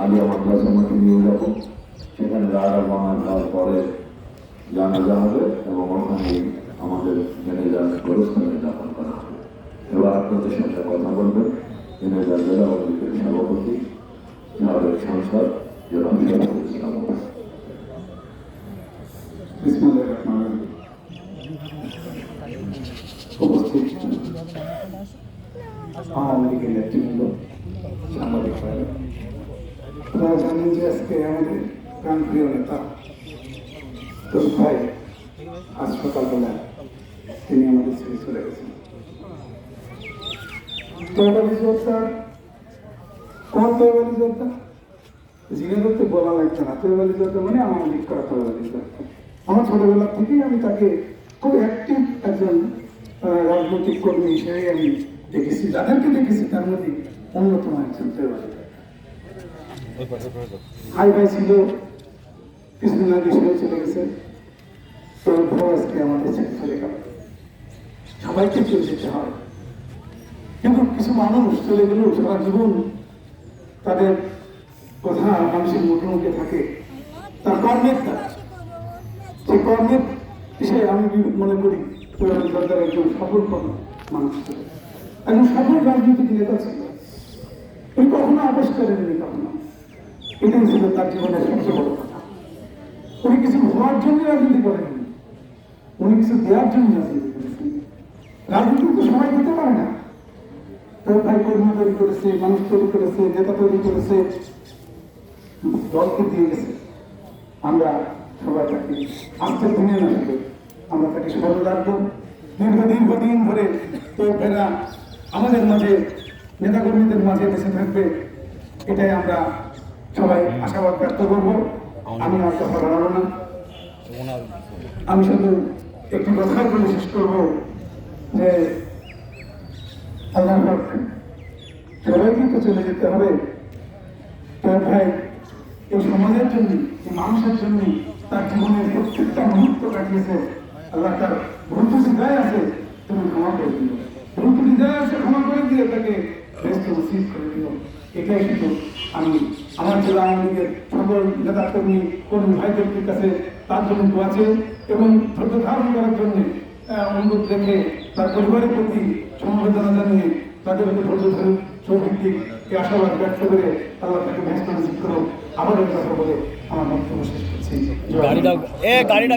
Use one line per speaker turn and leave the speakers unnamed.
আলিয়া মাদ্রাসা মাঠে নিয়ে যাব। সেখানে রাড়া বাঙা হওয়ার পরে জানাজা হবে এবং ওখানে আমাদের ম্যানেজার গোরস্থানে দাপন করা হবে। এবার আপনাদের সাথে কথা বলবেন ম্যানেজার জেলা লীগের সভাপতি, সাবেক সাংসদ
লীগের নেতৃবৃন্দ, সাংবাদিক জানেন যে আজকে আমাদের প্রাণপ্রিয় নেতা তোর ভাই আজ সকালবেলা তিনি আমাদের ছেড়ে চলে গেছেন। তৈবালি যোদ্ধা কোন তৈবালি যোদ্ধা? জিজ্ঞাসা তো বলা লাগছে না। মানে আমার থেকেই আমি তাকে খুব অ্যাক্টিভ একজন রাজনৈতিক কর্মী হিসেবে আমি দেখেছি। যাদেরকে দেখেছি তার মধ্যে অন্যতম একজন তৈবালি হাই ভাই ছিল আগে সেও চলে গেছে। আজকে আমাদের চলে গেল সবাইকে চলে যেতে হয় কিন্তু কিছু মানুষ চলে গেলেও সারা জীবন তাদের কথা মানুষের মুখে মুখে থাকে। তার কর্মের দ্বারা। সেই কর্মের আমি মনে করি সরকার একজন সফল কর্ম মানুষ একজন সফল রাজনৈতিক নেতা ছিল। উনি কখনো আবেশ করেননি কখনো। এটাই ছিল তার জীবনের সবচেয়ে বড় কথা। উনি কিছু হওয়ার জন্য রাজনীতি করেননি। উনি কিছু দেওয়ার জন্য রাজনীতি করেছেন রাজনীতি তো সবাই দিতে পারে না। তোর ভাই কর্মী তৈরি করেছে, মানুষ তৈরি করেছে, নেতা তৈরি করেছে, দলকে দিয়ে গেছে। আমরা সবাই তাকে আস্তে দিনে না আমরা তাকে স্মরণ রাখব দীর্ঘ দীর্ঘদিন ধরে তো এরা আমাদের মাঝে, নেতাকর্মীদের মাঝে বেঁচে থাকবে। এটাই আমরা সবাই আশাবাদ ব্যক্ত করব। আমি আর কথা বাড়াবো না। আমি শুধু একটি কথাই বলে শেষ করব যে আল্লাহ পাক সবাইকে তো চলে যেতে হবে। তো ভাই এই সমাজের জন্য এই মানুষের জন্য তার জীবনের প্রত্যেকটা মুহূর্ত কাটিয়েছে। আল্লাহ তার ভুল ত্রুটি যায় আছে তুমি ক্ষমা করে দিও। ভুল ত্রুটি যায় আছে ক্ষমা করে দিয়ে তাকে ব্যস্ত নসিব করে দিও। এটাই কিন্তু আমি আমার জেলা আওয়ামী লীগের সকল নেতা কর্মী কর্মী ভাইদের কাছে তার জন্য দোয়াছে এবং ধৈর্য ধারণ করার জন্য অনুরোধ রেখে তার পরিবারের প্রতি সমবেদনা জানিয়ে তাদের উপর ধৈর্য ধরে সৌভিত্তিক এই আশাবাদ ব্যক্ত করে আল্লাহ তাকে ব্যস্ত করো আবার কথা বলে আমার বক্তব্য শেষ করছি।
গাড়িটা